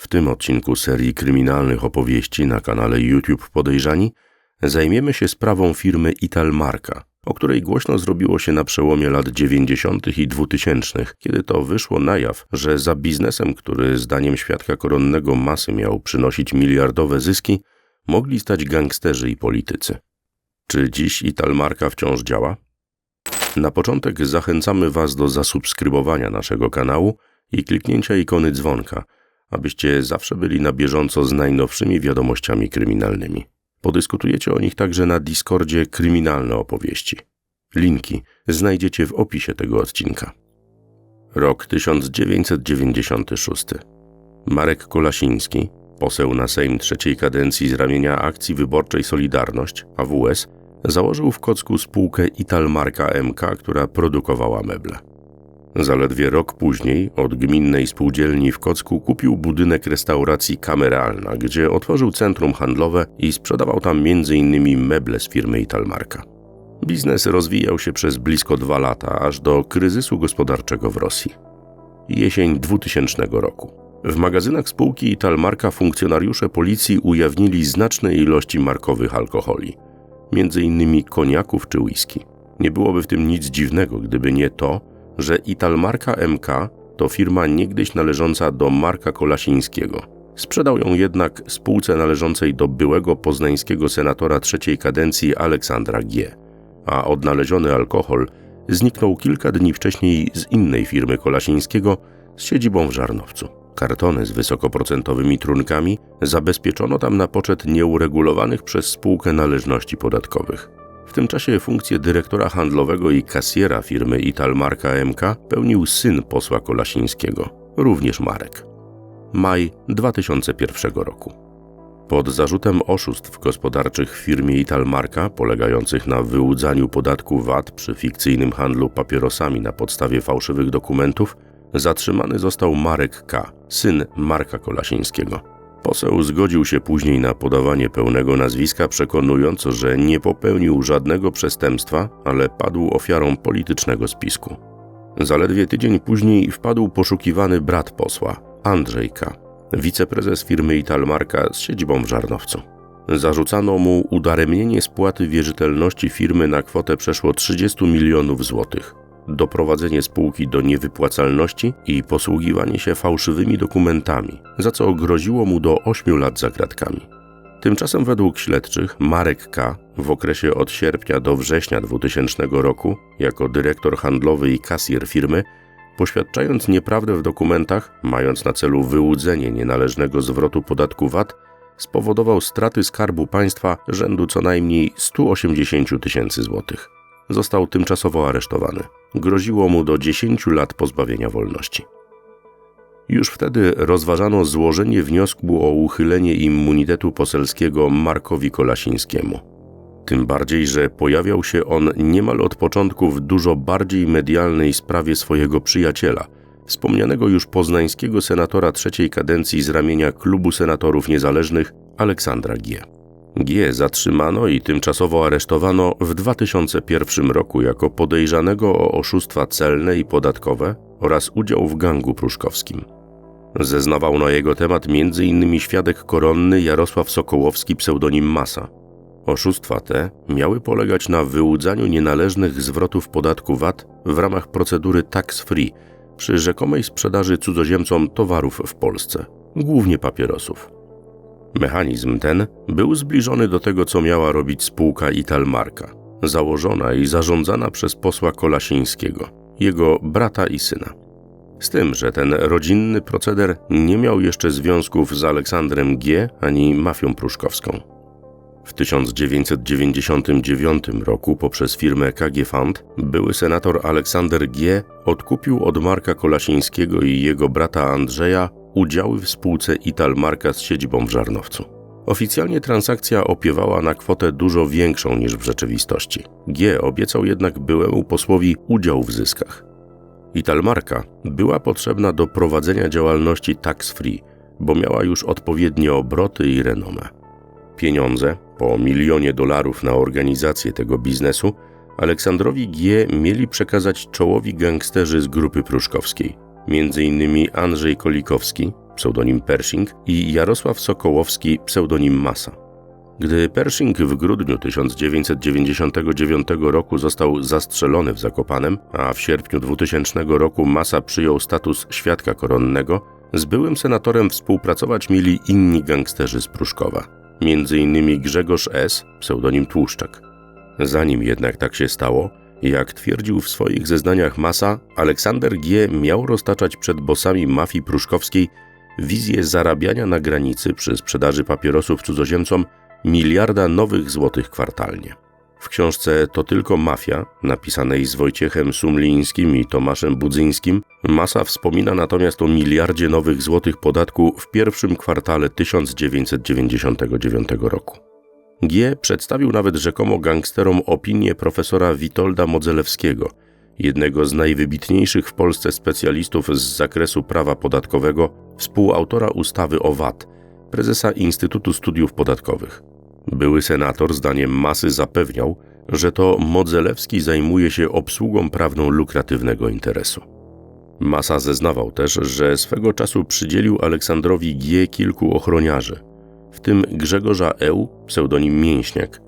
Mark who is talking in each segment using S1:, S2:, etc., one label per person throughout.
S1: W tym odcinku serii kryminalnych opowieści na kanale YouTube Podejrzani zajmiemy się sprawą firmy Italmarka, o której głośno zrobiło się na przełomie lat 90. i 2000, kiedy to wyszło na jaw, że za biznesem, który zdaniem świadka koronnego masy miał przynosić miliardowe zyski, mogli stać gangsterzy i politycy. Czy dziś Italmarka wciąż działa? Na początek zachęcamy Was do zasubskrybowania naszego kanału i kliknięcia ikony dzwonka, abyście zawsze byli na bieżąco z najnowszymi wiadomościami kryminalnymi. Podyskutujecie o nich także na Discordzie Kryminalne Opowieści. Linki znajdziecie w opisie tego odcinka. Rok 1996. Marek Kolasiński, poseł na Sejm trzeciej kadencji z ramienia Akcji Wyborczej Solidarność, AWS, założył w Kocku spółkę Italmarka MK, która produkowała meble. Zaledwie rok później od gminnej spółdzielni w Kocku kupił budynek restauracji Kameralna, gdzie otworzył centrum handlowe i sprzedawał tam m.in. meble z firmy Italmarka. Biznes rozwijał się przez blisko dwa lata, aż do kryzysu gospodarczego w Rosji. Jesień 2000 roku. W magazynach spółki Italmarka funkcjonariusze policji ujawnili znaczne ilości markowych alkoholi, m.in. koniaków czy whisky. Nie byłoby w tym nic dziwnego, gdyby nie to, że Italmarka MK to firma niegdyś należąca do Marka Kolasińskiego. Sprzedał ją jednak spółce należącej do byłego poznańskiego senatora trzeciej kadencji Aleksandra G., a odnaleziony alkohol zniknął kilka dni wcześniej z innej firmy Kolasińskiego z siedzibą w Żarnowcu. Kartony z wysokoprocentowymi trunkami zabezpieczono tam na poczet nieuregulowanych przez spółkę należności podatkowych. W tym czasie funkcję dyrektora handlowego i kasjera firmy Italmarka MK pełnił syn posła Kolasińskiego, również Marek. Maj 2001 roku. Pod zarzutem oszustw gospodarczych w firmie Italmarka, polegających na wyłudzaniu podatku VAT przy fikcyjnym handlu papierosami na podstawie fałszywych dokumentów, zatrzymany został Marek K., syn Marka Kolasińskiego. Poseł zgodził się później na podawanie pełnego nazwiska, przekonując, że nie popełnił żadnego przestępstwa, ale padł ofiarą politycznego spisku. Zaledwie tydzień później wpadł poszukiwany brat posła, Andrzej K., wiceprezes firmy Italmarka z siedzibą w Żarnowcu. Zarzucano mu udaremnienie spłaty wierzytelności firmy na kwotę przeszło 30 milionów złotych doprowadzenie spółki do niewypłacalności i posługiwanie się fałszywymi dokumentami, za co groziło mu do 8 lat za kratkami. Tymczasem według śledczych Marek K. w okresie od sierpnia do września 2000 roku jako dyrektor handlowy i kasjer firmy, poświadczając nieprawdę w dokumentach, mając na celu wyłudzenie nienależnego zwrotu podatku VAT, spowodował straty skarbu państwa rzędu co najmniej 180 tysięcy złotych został tymczasowo aresztowany. Groziło mu do 10 lat pozbawienia wolności. Już wtedy rozważano złożenie wniosku o uchylenie immunitetu poselskiego Markowi Kolasińskiemu. Tym bardziej, że pojawiał się on niemal od początku w dużo bardziej medialnej sprawie swojego przyjaciela, wspomnianego już poznańskiego senatora trzeciej kadencji z ramienia Klubu Senatorów Niezależnych Aleksandra G. G zatrzymano i tymczasowo aresztowano w 2001 roku jako podejrzanego o oszustwa celne i podatkowe oraz udział w gangu pruszkowskim. Zeznawał na jego temat m.in. świadek koronny Jarosław Sokołowski pseudonim Masa. Oszustwa te miały polegać na wyłudzaniu nienależnych zwrotów podatku VAT w ramach procedury tax free przy rzekomej sprzedaży cudzoziemcom towarów w Polsce, głównie papierosów. Mechanizm ten był zbliżony do tego, co miała robić spółka Italmarka, założona i zarządzana przez posła Kolasińskiego, jego brata i syna. Z tym, że ten rodzinny proceder nie miał jeszcze związków z Aleksandrem G. ani mafią pruszkowską. W 1999 roku poprzez firmę KG Fund były senator Aleksander G. odkupił od Marka Kolasińskiego i jego brata Andrzeja udziały w spółce Italmarka z siedzibą w Żarnowcu. Oficjalnie transakcja opiewała na kwotę dużo większą niż w rzeczywistości. G obiecał jednak byłemu posłowi udział w zyskach. Italmarka była potrzebna do prowadzenia działalności tax free, bo miała już odpowiednie obroty i renomę. Pieniądze, po milionie dolarów na organizację tego biznesu, Aleksandrowi G mieli przekazać czołowi gangsterzy z grupy pruszkowskiej – m.in. Andrzej Kolikowski, pseudonim Pershing, i Jarosław Sokołowski, pseudonim Masa. Gdy Pershing w grudniu 1999 roku został zastrzelony w Zakopanem, a w sierpniu 2000 roku Masa przyjął status świadka koronnego, z byłym senatorem współpracować mieli inni gangsterzy z Pruszkowa, m.in. Grzegorz S., pseudonim Tłuszczak. Zanim jednak tak się stało, jak twierdził w swoich zeznaniach Masa, Aleksander G. miał roztaczać przed bosami mafii pruszkowskiej wizję zarabiania na granicy przy sprzedaży papierosów cudzoziemcom miliarda nowych złotych kwartalnie. W książce To tylko mafia, napisanej z Wojciechem Sumlińskim i Tomaszem Budzyńskim, Masa wspomina natomiast o miliardzie nowych złotych podatku w pierwszym kwartale 1999 roku. G przedstawił nawet rzekomo gangsterom opinię profesora Witolda Modzelewskiego, jednego z najwybitniejszych w Polsce specjalistów z zakresu prawa podatkowego, współautora ustawy o VAT, prezesa Instytutu Studiów Podatkowych. Były senator zdaniem masy zapewniał, że to Modzelewski zajmuje się obsługą prawną lukratywnego interesu. Masa zeznawał też, że swego czasu przydzielił Aleksandrowi G kilku ochroniarzy, w tym Grzegorza Eł, pseudonim Mięśniak,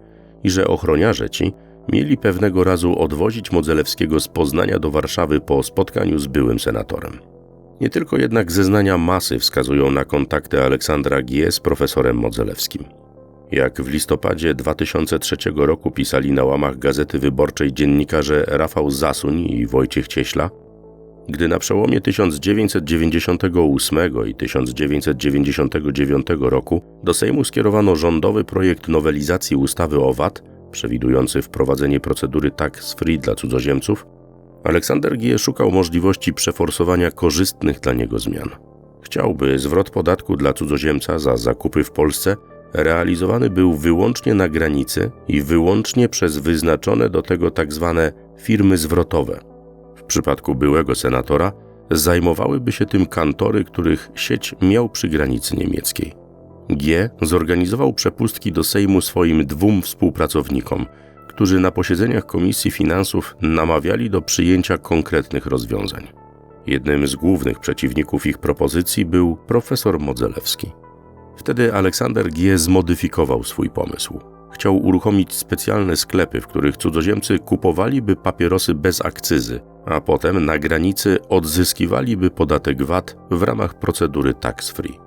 S1: i że ochroniarze ci mieli pewnego razu odwozić Modzelewskiego z Poznania do Warszawy po spotkaniu z byłym senatorem. Nie tylko jednak zeznania masy wskazują na kontakty Aleksandra G. z profesorem Modzelewskim. Jak w listopadzie 2003 roku pisali na łamach Gazety Wyborczej dziennikarze Rafał Zasuń i Wojciech Cieśla, gdy na przełomie 1998 i 1999 roku do Sejmu skierowano rządowy projekt nowelizacji ustawy o VAT, przewidujący wprowadzenie procedury tax free dla cudzoziemców, Aleksander G. szukał możliwości przeforsowania korzystnych dla niego zmian. Chciałby zwrot podatku dla cudzoziemca za zakupy w Polsce realizowany był wyłącznie na granicy i wyłącznie przez wyznaczone do tego tzw. Tak firmy zwrotowe. Przypadku byłego senatora zajmowałyby się tym kantory, których sieć miał przy granicy niemieckiej. G zorganizował przepustki do Sejmu swoim dwóm współpracownikom, którzy na posiedzeniach Komisji Finansów namawiali do przyjęcia konkretnych rozwiązań. Jednym z głównych przeciwników ich propozycji był profesor Modzelewski. Wtedy Aleksander G. zmodyfikował swój pomysł. Chciał uruchomić specjalne sklepy, w których cudzoziemcy kupowaliby papierosy bez akcyzy, a potem na granicy odzyskiwaliby podatek VAT w ramach procedury tax free.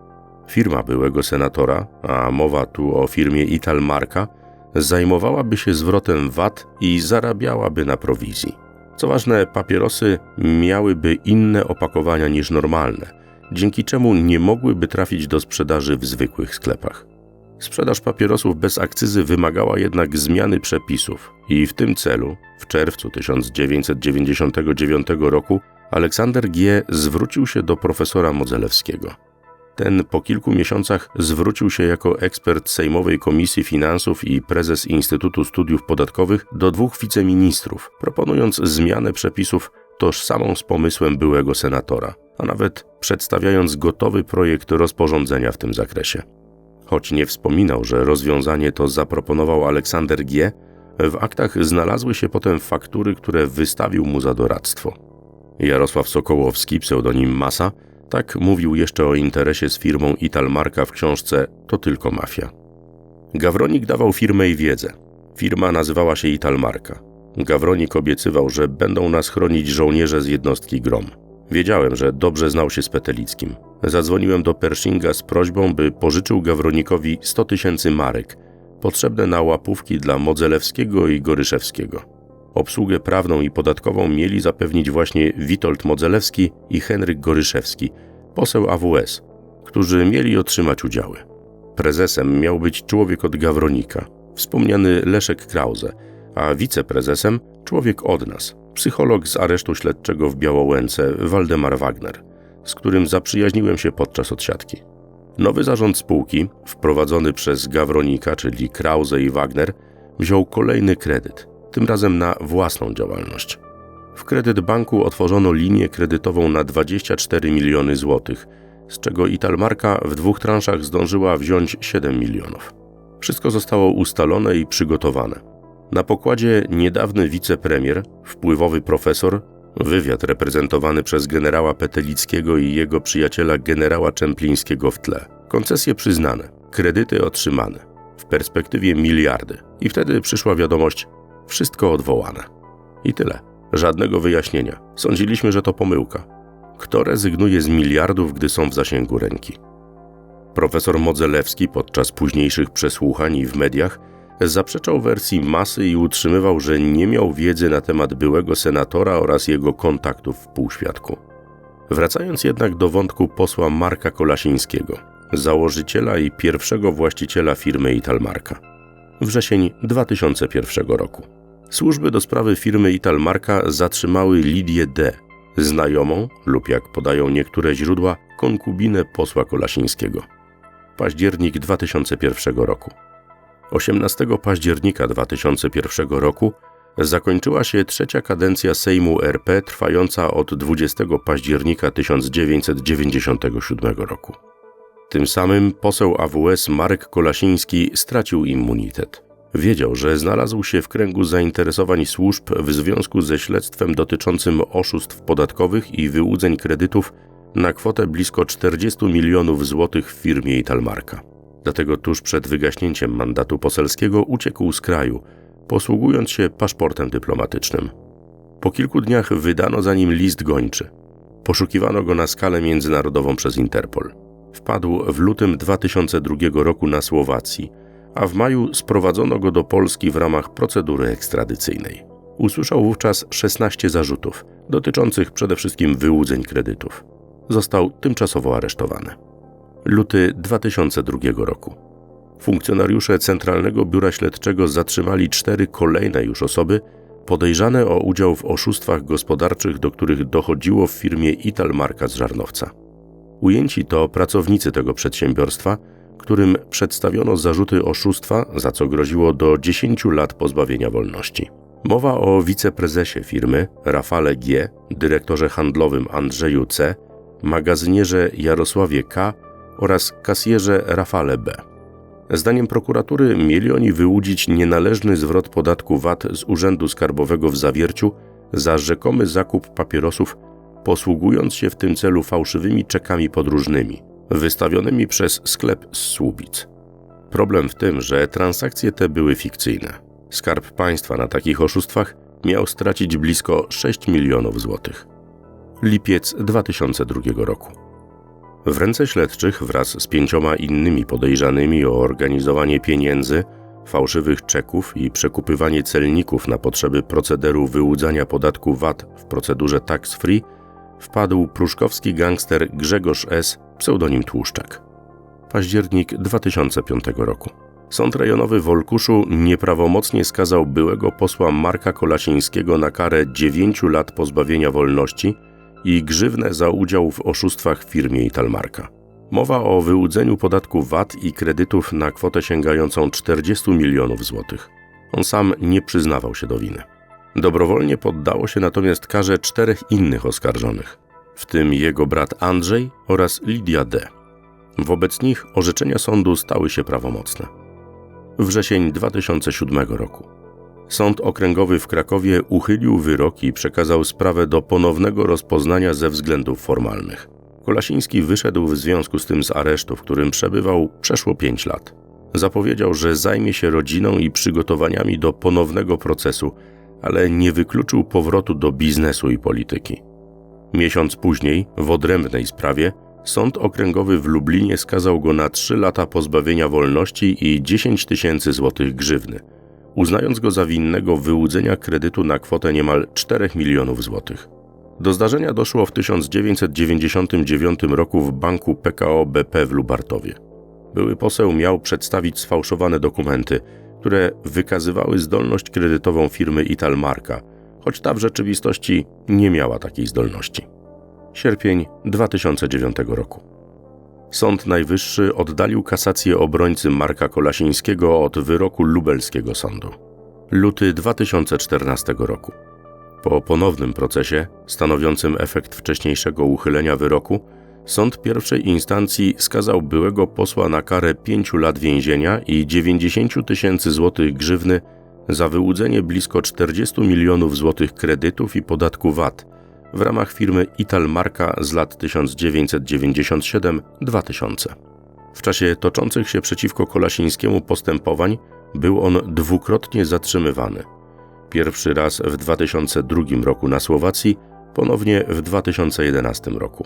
S1: Firma byłego senatora, a mowa tu o firmie Italmarka, zajmowałaby się zwrotem VAT i zarabiałaby na prowizji. Co ważne, papierosy miałyby inne opakowania niż normalne, dzięki czemu nie mogłyby trafić do sprzedaży w zwykłych sklepach. Sprzedaż papierosów bez akcyzy wymagała jednak zmiany przepisów i w tym celu w czerwcu 1999 roku Aleksander G. zwrócił się do profesora Modzelewskiego. Ten po kilku miesiącach zwrócił się jako ekspert Sejmowej Komisji Finansów i prezes Instytutu Studiów Podatkowych do dwóch wiceministrów, proponując zmianę przepisów tożsamą z pomysłem byłego senatora, a nawet przedstawiając gotowy projekt rozporządzenia w tym zakresie. Choć nie wspominał, że rozwiązanie to zaproponował Aleksander G., w aktach znalazły się potem faktury, które wystawił mu za doradztwo. Jarosław Sokołowski, pseudonim Masa, tak mówił jeszcze o interesie z firmą Italmarka w książce To tylko mafia. Gawronik dawał firmę i wiedzę. Firma nazywała się Italmarka. Gawronik obiecywał, że będą nas chronić żołnierze z jednostki Grom. Wiedziałem, że dobrze znał się z Petelickim. Zadzwoniłem do Pershinga z prośbą, by pożyczył Gawronikowi 100 tysięcy marek, potrzebne na łapówki dla Modzelewskiego i Goryszewskiego. Obsługę prawną i podatkową mieli zapewnić właśnie Witold Modzelewski i Henryk Goryszewski, poseł AWS, którzy mieli otrzymać udziały. Prezesem miał być człowiek od Gawronika, wspomniany Leszek Krause, a wiceprezesem człowiek od nas, psycholog z aresztu śledczego w Białołęce, Waldemar Wagner, z którym zaprzyjaźniłem się podczas odsiadki. Nowy zarząd spółki, wprowadzony przez Gawronika, czyli Krause i Wagner, wziął kolejny kredyt, tym razem na własną działalność. W kredyt banku otworzono linię kredytową na 24 miliony złotych, z czego Italmarka w dwóch transzach zdążyła wziąć 7 milionów. Wszystko zostało ustalone i przygotowane. Na pokładzie niedawny wicepremier, wpływowy profesor, Wywiad reprezentowany przez generała Petelickiego i jego przyjaciela generała Czemplińskiego w tle. Koncesje przyznane, kredyty otrzymane. W perspektywie miliardy. I wtedy przyszła wiadomość: wszystko odwołane. I tyle. Żadnego wyjaśnienia. Sądziliśmy, że to pomyłka. Kto rezygnuje z miliardów, gdy są w zasięgu ręki? Profesor Modzelewski podczas późniejszych przesłuchań i w mediach zaprzeczał wersji masy i utrzymywał, że nie miał wiedzy na temat byłego senatora oraz jego kontaktów w półświadku. Wracając jednak do wątku posła Marka Kolasińskiego, założyciela i pierwszego właściciela firmy Italmarka. Wrzesień 2001 roku. Służby do sprawy firmy Italmarka zatrzymały Lidię D., znajomą lub jak podają niektóre źródła, konkubinę posła Kolasińskiego. Październik 2001 roku. 18 października 2001 roku zakończyła się trzecia kadencja Sejmu RP trwająca od 20 października 1997 roku. Tym samym poseł AWS Marek Kolasiński stracił immunitet. Wiedział, że znalazł się w kręgu zainteresowań służb w związku ze śledztwem dotyczącym oszustw podatkowych i wyłudzeń kredytów na kwotę blisko 40 milionów złotych w firmie Italmarka. Dlatego tuż przed wygaśnięciem mandatu poselskiego uciekł z kraju, posługując się paszportem dyplomatycznym. Po kilku dniach wydano za nim list gończy. Poszukiwano go na skalę międzynarodową przez Interpol. Wpadł w lutym 2002 roku na Słowacji, a w maju sprowadzono go do Polski w ramach procedury ekstradycyjnej. Usłyszał wówczas 16 zarzutów, dotyczących przede wszystkim wyłudzeń kredytów. Został tymczasowo aresztowany luty 2002 roku. Funkcjonariusze Centralnego Biura Śledczego zatrzymali cztery kolejne już osoby podejrzane o udział w oszustwach gospodarczych, do których dochodziło w firmie Italmarka z Żarnowca. Ujęci to pracownicy tego przedsiębiorstwa, którym przedstawiono zarzuty oszustwa, za co groziło do 10 lat pozbawienia wolności. Mowa o wiceprezesie firmy Rafale G., dyrektorze handlowym Andrzeju C., magazynierze Jarosławie K oraz kasjerze Rafale B. Zdaniem prokuratury mieli oni wyłudzić nienależny zwrot podatku VAT z Urzędu Skarbowego w Zawierciu za rzekomy zakup papierosów, posługując się w tym celu fałszywymi czekami podróżnymi, wystawionymi przez sklep z Słubic. Problem w tym, że transakcje te były fikcyjne. Skarb państwa na takich oszustwach miał stracić blisko 6 milionów złotych. Lipiec 2002 roku. W ręce śledczych wraz z pięcioma innymi podejrzanymi o organizowanie pieniędzy, fałszywych czeków i przekupywanie celników na potrzeby procederu wyłudzania podatku VAT w procedurze tax-free wpadł pruszkowski gangster Grzegorz S., pseudonim Tłuszczak. Październik 2005 roku. Sąd rejonowy w Olkuszu nieprawomocnie skazał byłego posła Marka Kolasińskiego na karę 9 lat pozbawienia wolności – i grzywnę za udział w oszustwach w firmie Italmarka. Mowa o wyłudzeniu podatku VAT i kredytów na kwotę sięgającą 40 milionów złotych. On sam nie przyznawał się do winy. Dobrowolnie poddało się natomiast karze czterech innych oskarżonych, w tym jego brat Andrzej oraz Lidia D. Wobec nich orzeczenia sądu stały się prawomocne. Wrzesień 2007 roku. Sąd Okręgowy w Krakowie uchylił wyrok i przekazał sprawę do ponownego rozpoznania ze względów formalnych. Kolasiński wyszedł w związku z tym z aresztu, w którym przebywał przeszło pięć lat. Zapowiedział, że zajmie się rodziną i przygotowaniami do ponownego procesu, ale nie wykluczył powrotu do biznesu i polityki. Miesiąc później, w odrębnej sprawie, Sąd Okręgowy w Lublinie skazał go na trzy lata pozbawienia wolności i 10 tysięcy złotych grzywny – uznając go za winnego wyłudzenia kredytu na kwotę niemal 4 milionów złotych. Do zdarzenia doszło w 1999 roku w banku PKO BP w Lubartowie. Były poseł miał przedstawić sfałszowane dokumenty, które wykazywały zdolność kredytową firmy Italmarka, choć ta w rzeczywistości nie miała takiej zdolności. Sierpień 2009 roku. Sąd Najwyższy oddalił kasację obrońcy Marka Kolasińskiego od wyroku lubelskiego sądu. Luty 2014 roku. Po ponownym procesie, stanowiącym efekt wcześniejszego uchylenia wyroku, sąd pierwszej instancji skazał byłego posła na karę 5 lat więzienia i 90 tysięcy złotych grzywny za wyłudzenie blisko 40 milionów złotych kredytów i podatku VAT w ramach firmy Italmarka z lat 1997-2000. W czasie toczących się przeciwko Kolasińskiemu postępowań był on dwukrotnie zatrzymywany. Pierwszy raz w 2002 roku na Słowacji, ponownie w 2011 roku.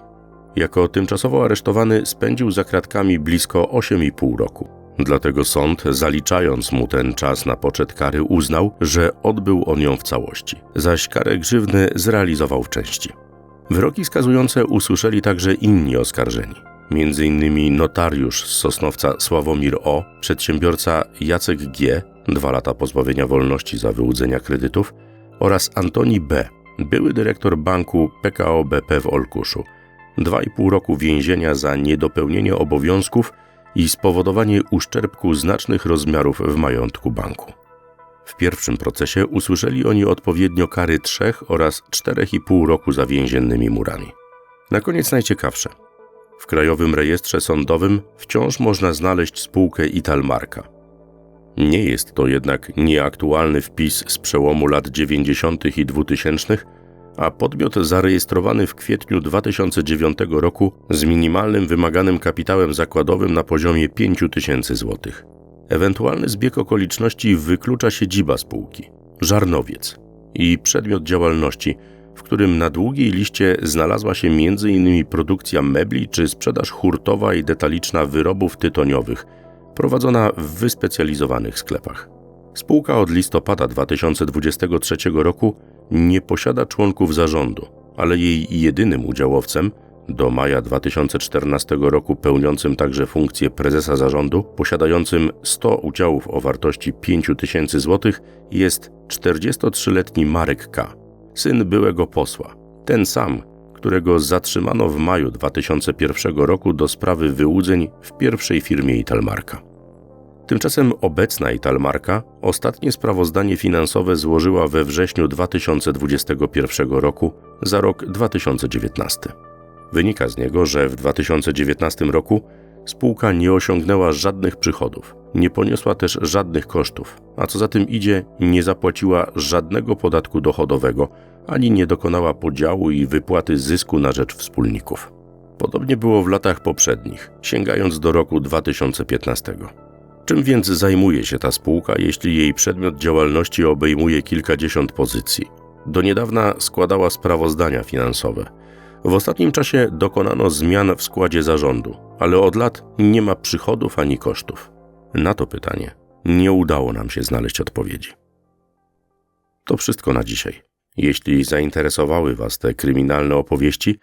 S1: Jako tymczasowo aresztowany spędził za kratkami blisko 8,5 roku. Dlatego sąd, zaliczając mu ten czas na poczet kary, uznał, że odbył on ją w całości, zaś karę grzywny zrealizował w części. Wyroki skazujące usłyszeli także inni oskarżeni. Między innymi notariusz z Sosnowca Sławomir O., przedsiębiorca Jacek G., dwa lata pozbawienia wolności za wyłudzenia kredytów, oraz Antoni B., były dyrektor banku PKO BP w Olkuszu, dwa i pół roku więzienia za niedopełnienie obowiązków i spowodowanie uszczerbku znacznych rozmiarów w majątku banku. W pierwszym procesie usłyszeli oni odpowiednio kary trzech oraz czterech i pół roku za więziennymi murami. Na koniec najciekawsze. W Krajowym Rejestrze Sądowym wciąż można znaleźć spółkę Italmarka. Nie jest to jednak nieaktualny wpis z przełomu lat 90. i 2000, a podmiot zarejestrowany w kwietniu 2009 roku z minimalnym wymaganym kapitałem zakładowym na poziomie 5 tysięcy złotych. Ewentualny zbieg okoliczności wyklucza siedziba spółki, Żarnowiec i przedmiot działalności, w którym na długiej liście znalazła się m.in. produkcja mebli czy sprzedaż hurtowa i detaliczna wyrobów tytoniowych, prowadzona w wyspecjalizowanych sklepach. Spółka od listopada 2023 roku nie posiada członków zarządu, ale jej jedynym udziałowcem, do maja 2014 roku pełniącym także funkcję prezesa zarządu, posiadającym 100 udziałów o wartości 5 tysięcy złotych, jest 43-letni Marek K., syn byłego posła. Ten sam, którego zatrzymano w maju 2001 roku do sprawy wyłudzeń w pierwszej firmie Italmarka. Tymczasem obecna Italmarka ostatnie sprawozdanie finansowe złożyła we wrześniu 2021 roku za rok 2019. Wynika z niego, że w 2019 roku spółka nie osiągnęła żadnych przychodów, nie poniosła też żadnych kosztów, a co za tym idzie, nie zapłaciła żadnego podatku dochodowego ani nie dokonała podziału i wypłaty zysku na rzecz wspólników. Podobnie było w latach poprzednich, sięgając do roku 2015. Czym więc zajmuje się ta spółka, jeśli jej przedmiot działalności obejmuje kilkadziesiąt pozycji? Do niedawna składała sprawozdania finansowe. W ostatnim czasie dokonano zmian w składzie zarządu, ale od lat nie ma przychodów ani kosztów. Na to pytanie nie udało nam się znaleźć odpowiedzi. To wszystko na dzisiaj. Jeśli zainteresowały Was te kryminalne opowieści,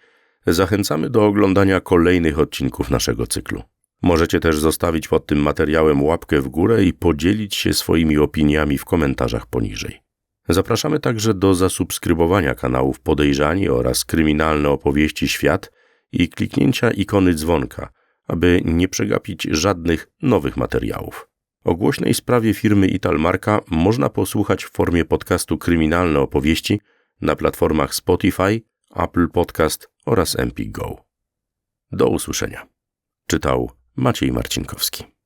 S1: zachęcamy do oglądania kolejnych odcinków naszego cyklu. Możecie też zostawić pod tym materiałem łapkę w górę i podzielić się swoimi opiniami w komentarzach poniżej. Zapraszamy także do zasubskrybowania kanałów Podejrzani oraz Kryminalne Opowieści Świat i kliknięcia ikony dzwonka, aby nie przegapić żadnych nowych materiałów. O głośnej sprawie firmy Italmarka można posłuchać w formie podcastu Kryminalne Opowieści na platformach Spotify, Apple Podcast oraz MP Go. Do usłyszenia. Czytał Maciej Marcinkowski.